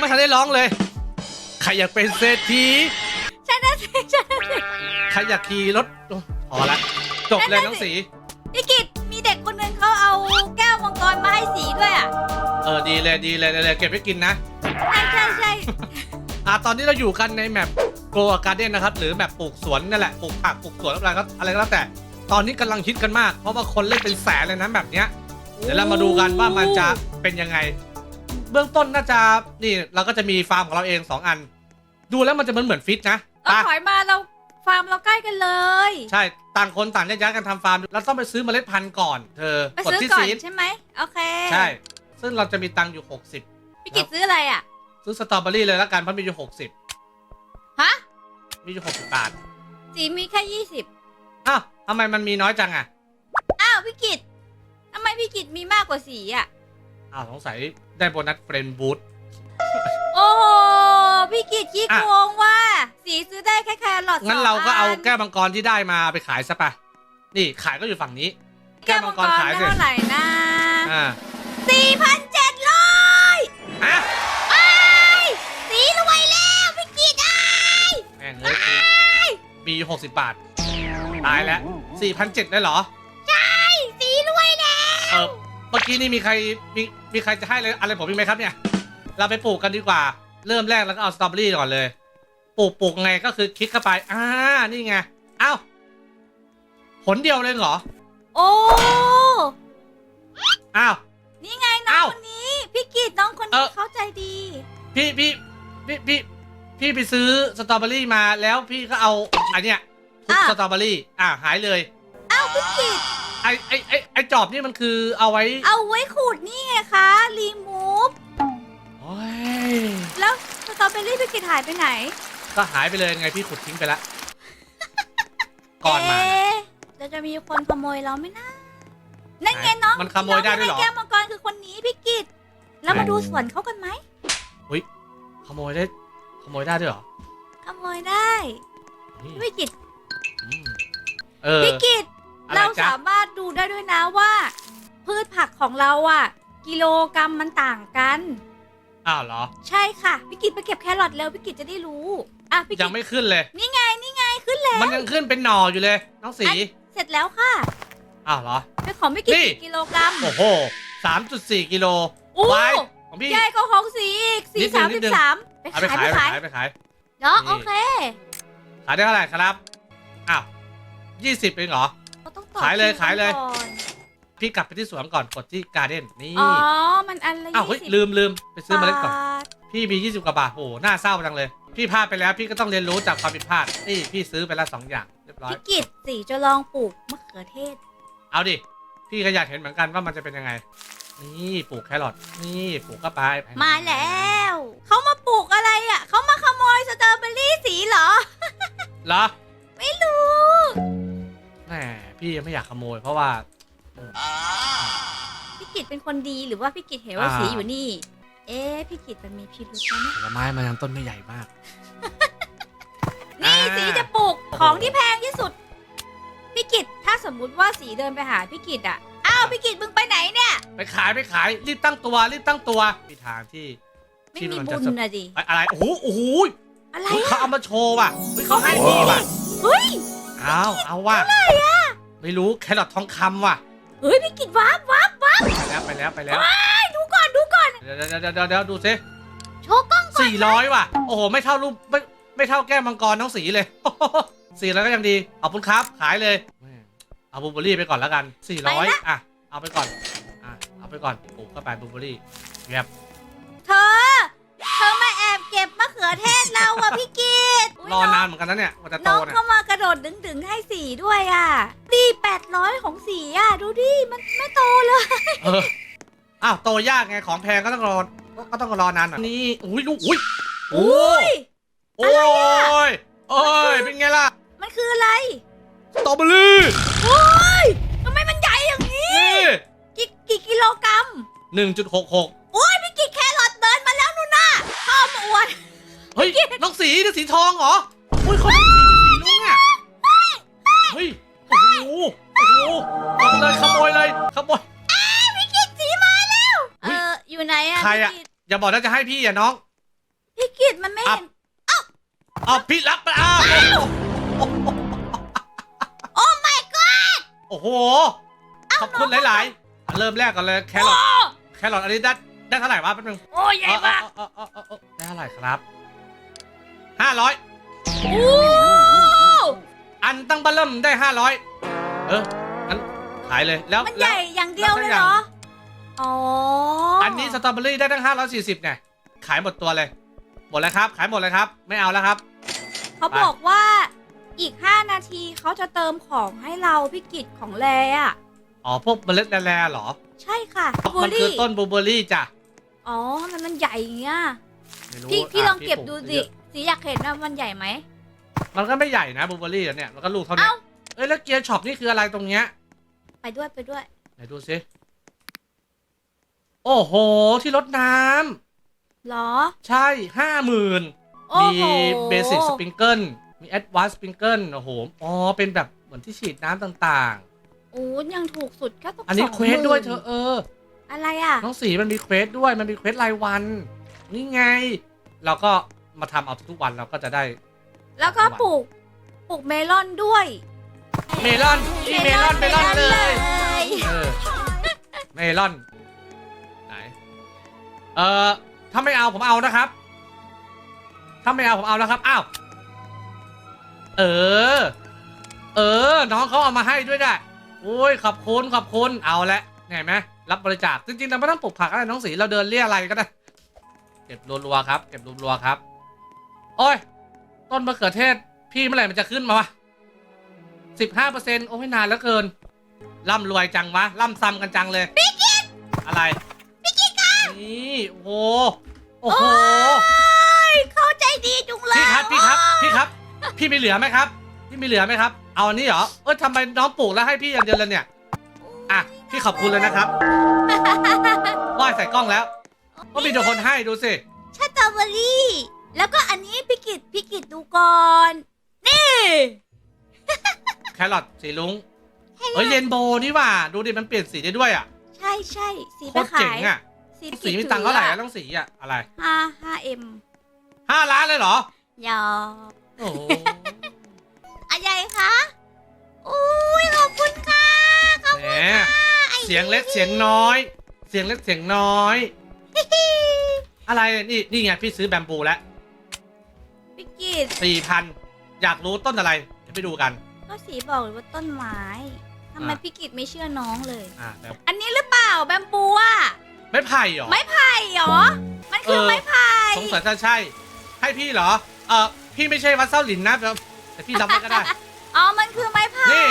ไม่ทันได้ร้องเลย ใครอยากเป็นเศรษฐีใช่นะสิใช่นะสิใครอยากขี่รถโอ้พอละ จบเลยน้องสี พี่กิตมีเด็กคนหนึ่งเขาเอาแก้วมังกรมาให้สีด้วยอะ เออดีเลยดีเลยดีเลยเก็บไว้กินนะ ใช่ใช่ใช่อะตอนนี้เราอยู่กันในแมปโกลการ์เด้นนะครับ หรือแมปปลูกสวนนั่นแหละปลูกผักปลูกสวนอะไรก็อะไรก็แล้วแต่ ตอนนี้กำลังฮิตกันมาก เพราะว่าคนเล่นเป็นแสนเลยนะแบบเนี้ย เดี๋ยวเรามาดูกันว่ามันจะเป็นยังไง เบื้องต้นน่าจะนี่เราก็จะมีฟาร์มของเราเองสองอัน ดูแล้วมันจะเหมือนเหมือนฟิตนะเอาไปถอยมาเราฟาร์มเราใกล้กันเลย ใช่ต่างคนต่างแยกย้ายกันทำฟาร์มเราต้องไปซื้อเมล็ดพันธุ์ก่อน เธอไปกดซื้อที่ก่อนซีดใช่ไหมโอเค ใช่ ซึ่งเราจะมีตังค์อยู่ 60พี่กิตซื้ออะไรอะ ซื้อสตรอเบอรี่เลยละกันเพราะมีอยู่60ฮะมีอยู่60บาทสีมีแค่ยี่สิบอ้าวทำไมมันมีน้อยจังอะอ้าวพี่กิตทำไมพี่กิตมีมากกว่าสีอะ อ้าวสงสัยได้โบนัสเฟรนบูธ โอ้โหพี่กิตขี้อะ โกงว่าสีซื้อได้แค่แครอทงั้นเราก็เอาสงนแก้วมังกรที่ได้มาไปขายซะปะนี่ขายก็อยู่ฝั่งนี้ แก้วมังกรขายสิเท่าไหร่นะอ่าสี่พันเจ็ดร้อยฮะสีรวยแล้วพี่กิตอ้ายแม่งเลยกูมีอยู่60บาท ตายแล้ว4,700ได้เหรอ สีรวยแล้ว เออ เมื่อกี้นี่มีใครมีมีใครจะให้เลยอะไรผมอีกไหมครับเนี่ย เราไปปลูกกันดีกว่า เริ่มแรกแล้วก็เอาสตรอเบอรี่ก่อนเลย ปลูกปลูกไงก็คือคลิกเข้าไป อ่า นี่ไง เอ้า ผลเดียวเลยเหรอ โอ้ อ้าว นี่ไงน้องอ้าวคนนี้ พี่กิตน้องคนเอ่นี้อ เขาใจดี พี่พี่พี่พี่พี่ไปซื้อสตรอเบอรี่มาแล้วพี่ก็เอาอันเนี้ยทุบอะ สตรอเบอรี่ อ่าหายเลยเอ้าพี่กิต ไอไอไอไอจอบนี่มันคือเอาไว้เอาไว้ขูดนี่ไงคะรีมูฟโอ้ยแล้วสตรอเบอรี่พี่กิตหายไปไหนก็หายไปเลยไงพี่ขุดทิ้งไปละก่อนมาเอ๊ะเราจะมีคนขโมยเราไหมนะนั่นไงไหนน้องมันขโมยได้ด้วยเหรอน้งที่ให้แก้วมังกรคือคนนี้พี่กิตแล้วมาดูสวนเขากันไหมขโมยได้ ขโมยได้ด้วยเหรอขโมยได้นี่พี่กิตอืมเออพี่กิต อะไรเราจ๊ะสามารถดูได้ด้วยนะว่า พืชผักของเราอะกิโลกรัมมันต่างกัน อ้าวเหรอ ใช่ค่ะพี่กิตไปเก็บแครอทแล้วพี่กิตจะได้รู้อะพี่กิยัตงไม่ขึ้นเลย นี่ไงนี่ไงขึ้นแล้ว มันยังขึ้นเป็นหน่ออยู่เลย น้องสีเสร็จแล้วค่ะอ้าวเหรอ เป็นของพี่กิตนี่ กี่กิโลกรัม โอ้โหสามจุดสี่กิโลโอ้ ไว้ของพี่ ใหญ่กว่าของสีอีกนิสีดนึสางมนิสิดนึบงสามไปเอาไปขายขายไปไปขาย ขายไปขาย เนาะนี่ โอเค ขายได้เท่าไหร่ครับ อ้าวยี่สิบเองเหรอเรา ต้องต่อขายเลยคิวขายเลย ก่อนพี่กลับไปที่สวนก่อนกดที่การ์เด้นนี่อ๋อ มันอันละอ้าวเฮ้ยยี่สิบลืมลืมไปซื้อเมล็ดก่อน บาทพี่มียี่สิบกว่าบาทโอ้โหน่าเศร้าจังเลย พี่พลาดไปแล้ว พี่ก็ต้องเรียนรู้จากความผิดพลาดนี่พี่ซื้อไปแล้วสองอย่างเรียบร้อย พี่กิตสีจะลองปลูกมะเขือเทศ เอาดิ พี่ก็อยากเห็นเหมือนกันว่ามันจะเป็นยังไง นี่ปลูกแครอทนี่ปลูกเข้าไปมาแล้ว เขามาปลูกอะไรอะ เขามาขโมยสตรอเบอรี่สีเหรอ เหรอไม่รู้แหม พี่ยังไม่อยากขโมย เพราะว่า พี่กิตเป็นคนดีหรือว่าพี่กิตเห็นว่าอ่า สีอยู่นี่ เอ๊ะพี่กิตมันมีพิรุธนะเนี่ยผลไม้มันยังต้นไม่ใหญ่มาก นี่อ่าสีจะปลูกของที่แพงที่สุดพี่กิตถ้าสมมุติว่าสีเดินไปหาพี่กิตอะอ้าวพี่กิตมึงไปไหนเนี่ย ไปขายไปขายรีบตั้งตัวรีบตั้งตัวมีทางที่ไม่ที่มีมันบุจะญสนะดิเอ้ยอะไรโอ้โหโอ้โหอะไรเฮ้ยอะเขาเอามาโชว์ว่ะเฮ้ยเขาให้พี่ว่ะเฮ้ยเอาเอาว่ะไม่รู้แครอททองคำว่ะเฮ้ยพี่กิตวับวับวับไปแล้วไปแล้วไปแล้วดูก่อนดูก่อนเดี๋ยวเดี๋ยวเดี๋ยวเดี๋ยวเดี๋ยวดูสิโชว์กล้องก่อนสี่ร้อยว่ะโอ้โหไม่เท่ารูปไม่ไม่เท่าแก้มมังกรน้องสีเลยสี่ร้อยก็ยังดีขอบคุณครับขายเลยแม่งเอาบูเบอรี่ไปก่อนแล้วกันสี่ร้อยอะเอาไปก่อนอะเอาไปก่อนปลูกเข้าไปบูเบอรี่แบบเธอเธอมาแอบ เก็บมะเขือเทศเราอะพี่กิตยรอนานเหมือนกันนะเนี่ยกว่าจะโตน้องเนี่ยเข้ามากระโดดดึงๆให้สีด้วยอะดีแปดร้อยของสีอะ ดูดิ มันไม่โตเลย เอออ้าวโตยากไงของแพงก็ต้องรอก็ต้องรอนานหน่อยนี่อุ้ยลูกอุ้ยโอ้อุ้ยโอ้ยโอ้ยเป็นไงล่ะมันคืออะไรสตรอเบอรี่โอ้ยทำไมมันใหญ่อย่างนี้ นี่กี่กี่กิโลกรัม หนึ่งจุดหกหกโอ้ยพี่กิตแครอทเดินมาแล้วนู่นน่ะพ่อมาอวด เฮ้ยน้องสีนี่สีทองเหรออุ้ยเขาเป็นสีเป็นสีลุงอะเฮ้ยโอ้โหโอ้โหเอาเลยขโมยเลยขโมย พี่กิตสีมาแล้ว เอเฮ้ยออยู่ไหนอะใครอะ พี่กิตอย่าบอกนะจะให้พี่อะน้อง พี่กิตมันไม่เห็น เอาพี่รับไปอ้าวโอ้ my god โอ้โห ขอบคุณหลายๆอะเริ่มแรกก่อนเลยแครอทแครอทอันนี้ได้ได้เท่าไหร่วะแป๊บนึงโอ้ใหญ่มาก เออเออเออเออได้เท่าไหร่ครับ ห้าร้อยโอ้อันตั้งบัลเริ่มได้ห้าร้อยเอองั้นขายเลยแล้วมันใหญ่อย่างเดียวเลยเหรออ๋อแล้วอัอันนี้สตรอเบอรี่ได้ตั้งห้าร้อยสี่สิบไงขายหมดตัวเลย หมดแล้วครับ ขายหมดเลยครับ ไม่เอาแล้วครับ เขาบอกว่าอีก5นาทีเขาจะเติมของให้เราพี่กิตของแลอะอ๋อพวกเมล็ดแร่ๆเหรอ ใช่ค่ะอ๋อมันคือต้นบลูเบอร์รี่จ้ะอ๋อทำไมมันใหญ่อย่างเงี้ยไม่รู้พี่พี่ะลองเก็บปดูลูสิเยอะ สีอยากเห็นว่ามันใหญ่ไหม มันก็ไม่ใหญ่นะบลูเบอร์รี่อะเนี่ยมันก็ลูกเท่านี้เอ้า เอ้ยแล้วเกียร์ช็อปนี่คืออะไรตรงเนี้ยไปด้วยไปด้วย ไหนดูสิโอ้โหที่รดน้ำเหรอ ใช่ห้าหมื่นโอ้มีโหเบสิ c สปริงเกิลมีแอดวานซ์สปริงเกิลโอ้โหอ๋อเป็นแบบเหมือนที่ฉีดน้ำต่างโอ้ยังถูกสุดแค่ต้องๆอันนี้สงเควสด้วยหเธมื่อเออ อะไรอะ น้องสีมันมีเควสด้วยมันมีเควสรายวัน นี่ไง เราก็ มาทำเอาทุกๆวันเราก็จะได้ แล้วก็ปลูกปลูกเมลอนด้วยเมลอนที่เมลอนเมลอนเลย ยเออเมลอน ไหน เออถ้าไม่เอาผมเอานะครับ ถ้าไม่เอาผมเอานะครับ อ้าว เออ เออ น้องเขาเอามาให้ด้วยได้โอ้ยขอบคุณขอบคุณเอาละเห็นไหมรับบริจาค จริงๆเราไม่ต้องปลูกผักอะไรน้องสี เราเดินเรียอะไรก็ได้ เก็บรัวๆครับ เก็บรัวๆครับ โอ้ย ต้นมะเขือเทศ พี่เมื่อไหร่มันจะขึ้นมาวะสิบห้าเปอร์เซ็นต์โอ้ยนานเหลือเกิน ร่ำรวยจังวะ ร่ำซ้ำกันจังเลย พี่กินอะไร พี่กินกันนี่โอ้โห โอ้โหยเข้าใจดีจุงเลยพี่ครับ พี่ครับ พี่ครับ พี่มีเหลือไหมครับ พี่มีเหลือไหมครับ เอาอันนี้เหรอ เออทำไมน้องปลูกแล้วให้พี่อย่างเดียวเลยเนี่ย อะ พี่ขอบคุณเลยนะครับว่ายใส่กล้องแล้ว ก็มีแต่คนให้ดูสิสตรอเบอรี่ แล้วก็อันนี้พี่กิตพี่กิตดูก่อน นี่ แครอทสีลุงเฮ้ยเรนโบว์นี่หว่า ดูดิมันเปลี่ยนสีได้ด้วยอะใช่ใช่สีโคไปตรเจ๋ขางยอะสีสีมีตังค์เท่าไหร่อะต้องสีอะอะไรห้าห้าเอ็มห้าล้านเลยเหรอ ยอโอ้โหอะไรคะอุ้ยขอบคุณค่ะขอบแหมไอ้เสียงเล็กเสียงน้อย เสียงเล็กเสียงน้อย อะไรนี่นี่ไงพี่ซื้อแบมบูแล้ว พี่กิตสี่พันอยากรู้ต้นอะไรเดี๋ยวไปดูกัน ก็สีบอกเลยว่าต้นไม้ทำไมอะ พี่กิตไม่เชื่อน้องเลย อ่าแบบอันนี้หรือเปล่าแบมบูอะไม่ไผ่เหรอไม้ไผ่เหรอ มันคือเออ ไม้ไผ่สงสัยจะใช่ ให้พี่เหรอ เออพี่ไม่ใช่วัดเส้าหลินนะแต่แต่พี่รับไว้ก็ได้ อ๋อ มันคือไม้ไผ่นี่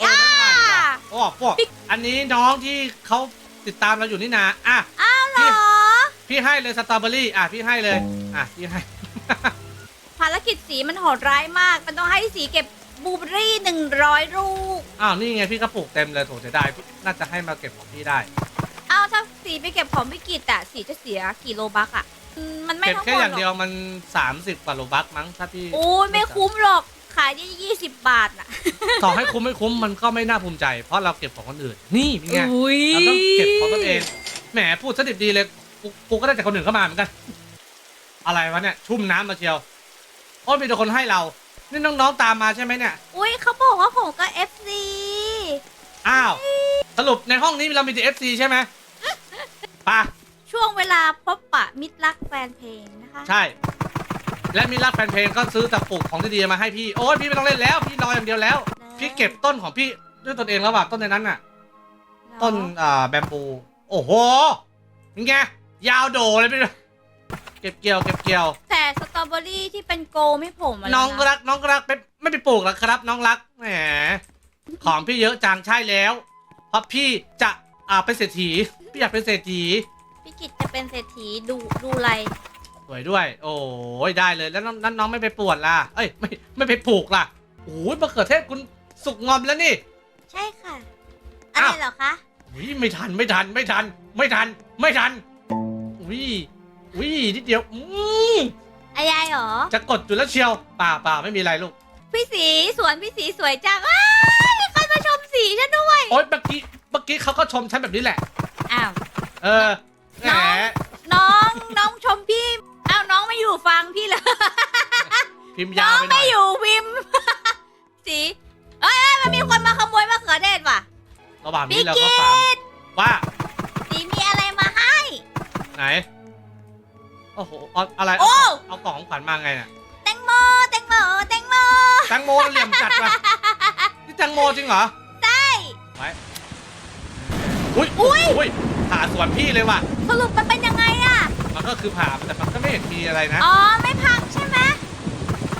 โอ้อ่าไม่ไผ่เหรอโอ้พวกอันนี้น้องที่เขาติดตามเราอยู่นี่นะอะ อ้าวเหรพี่อพี่ให้เลยสตรอเบอรี่ อะ พี่ให้เลย อะ พี่ให้ภารกิจสีมันโหดร้ายมาก มันต้องให้สีเก็บบลูเบอรี่หนึ่งร้อยลูกอ้าว นี่ไงพี่กระปุกเต็มเลยโถเสียดายน่าจะให้มาเก็บของพี่ได้ อ้าวถ้าสีไปเก็บของไม่กิดอะสีจะเสียกี่โลบักอะอืมมันไม่เก็บทั้งหแค่มดอย่างหรเดียอวกมัน 30กว่าโลบักมั้งถ้าพี่โอ้ยไม่คุ้มหรอก ขายได้ยี่สิบบาทน่ะต่อให้คุ้มไม่คุ้มมันก็ไม่น่าภูมิใจ เพราะเราเก็บของคนอื่น นี่เป็นไง อุ้ยเราต้องเก็บของตนเอง แหมพูดสดิบดีเลย กูกูก็ได้จากคนอื่นเข้ามาเหมือนกัน อะไรวะเนี่ย ชุ่มน้ำมาเชียว โอ้ยมีแต่คนให้เรา นี่น้องๆตามมาใช่ไหมเนี่ย อุ้ยเขาบอกว่าผมก็เอฟซีอ้าว สรุปในห้องนี้เรามีแต่เอฟซีใช่ไหมไป่ะช่วงเวลาพบปะมิตรรักแฟนเพลงนะคะ ใช่ และมีรักแฟนเพลงก็ซื้อตะปุกของที่ดีๆมาให้พี่ โอ้ยพี่ไม่ต้องเล่นแล้ว พี่รออย่างเดียวแล้ว พี่เก็บต้นของพี่ด้วยตนเองแล้วว่ะต้นในนั้นน่ะ ต้นอ่าแบมบู โอ้โหนี่ไงยาวโดเลยพี่เก็บเกี่ยวเก็บเกี่ยวแต่สตรอ เบอรี่ที่เป็นโกไม่ผมอะน้องนะรักน้องรักไม่ไม่ไปปลูกหรอกครับ น้องรักแหมของพี่เยอะจังใช่แล้ว เพราะพี่จะอ่าเป็นเศรษฐีพี่อยากเป็นเศรษฐีพี่กิจจะเป็นเศรษฐีดูดูไรสวยด้วย โอ้ยได้เลยแล้วน้องนั้นน้องไม่ไปปวดล่ะเอ้ยไม่ไม่ไปปลูกล่ะโอ้ยมะเขือเทศคุณสุกงอมแล้วนี่ ใช่ค่ะ อะไรอ้าวเหรอคะวิไม่ทันไม่ทันไม่ทัน ไม่ทัน ไม่ทันวิวินิดเดียวอืม อะไรเหรอ จะกดอยู่แล้วเชียวป่าป่าไม่มีอะไรลูก พี่สีสวนพี่สีสวยจังว้ายมีคนมาชมสีฉันด้วย โอ๊ยเมื่อกี้เมื่อกี้เขาก็ชมฉันแบบนี้แหละ อ้าว เออแหมน้อง น้องน้องชมพี่อ้าวน้องไม่ไม่อยู่ฟังพี่เลยพิมพ์น้ยาอวงไปหน่ไม่อยอยู่พิมพ์ สีเอ้ยเอ้ยมันมีคนมาขโมยมะเขือเทศว่ะ ระหว่างพี่นี้เรากิก็ฟาร์มตว่าสีมีอะไรมาให้ไหน โอ้โหเอาอะไรโอ้เอาเอากล่องของขวัญมาไงเนี่ยแตงโมแตงโมแตงโมแตงโมเหลี่ยมจัดว่ะนี่แตงโมจริงเหรอใช่ไว้อุ้ยอุ้ยอุ้ยผ่าสวนพี่เลยว่ะสรุปมันเป็นยังไงอะมันก็คือผ่าแต่มันก็ไม่เห็นมีอะไรนะ อ๋อไม่พังใช่ไหม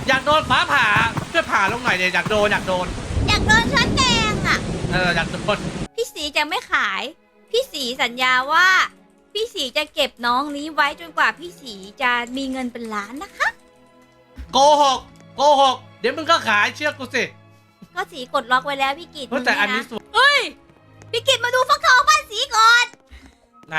อยากโดนฟ้าผ่าช่วยผ่าลงหน่อยเดี๋ยวอยากโดนอยากโดน อยากโดนช้อนแกงอะเอออยากโดนพี่สีจะไม่ขาย พี่สีสัญญาว่า พี่สีจะเก็บน้องนี้ไว้จนกว่าพี่สีจะมีเงินเป็นล้านนะคะ โกหกโกหกเดี๋ยวมึงก็ขายเชื่อกูสิก็สีกดล็อกไว้แล้วพี่กิตเฮ้ยแต่อันนี้ะสวยเฮ้ยพี่กิตมาดูฟักทองบ้านสีก่อน ไหน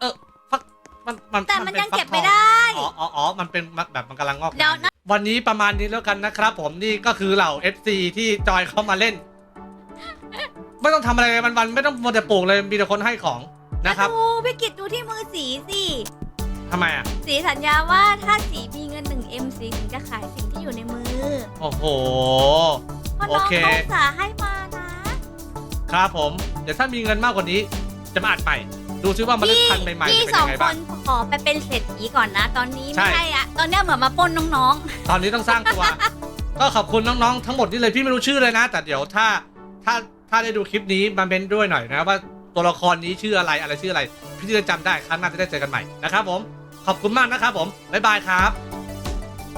เออฟักมันมันแต่มันเป็ยังฟัเก็บทไม่องได้ อ๋ออ๋ออ๋อ มันเป็นแบบมันกำลังงอกเดี๋ยวนะ วันนี้ประมาณนี้แล้วกันนะครับผมนี่ก็คือเหล่า FC ที่จอยเข้ามาเล่น ไม่ต้องทำอะไรเลยวันๆไม่ต้องมัวแต่ปลูกเลยมีแต่คนให้ของ นะครับดูพี่กิตดูที่มือสีสิทำไมอะ สีสัญญาว่าถ้าสีมีเงินหนึ่งเอ็มสีถึงจะขายสิ่งที่อยู่ในมือโอ้โห เพราะโอน้องเค เขาอุตสาห์ให้มานะครับ ผม เดี๋ยวถ้ามีเงินมากกว่านี้ จะมาอัดใหม่ ดูซิว่าเมล็ดพี่พันธุ์ใหม่ๆพี่จะเป็นสอยังงไงคบ้าง นขอไปเป็นเศรษฐีก่อนนะ ตอนนี้ใช่ ไม่ใช่อะตอนเนี้ยเหมือนมาปล้นน้องตอนนี้ต้องสร้างตัว ก็ขอบคุณน้องๆ ทั้งหมดนี่เลยพี่ไม่รู้ชื่อเลยนะ แต่เดี๋ยวถ้าถ้าถ้าได้ดูคลิปนี้มาเมนด้วยหน่อยนะว่า ตัวละครนี้ชื่ออะไรอะไรชื่ออะไร พี่จะจำได้ครั้งหน้าจะได้เจอกันใหม่นะครับผมขอบคุณมากนะครับผมบ๊ายบายครับ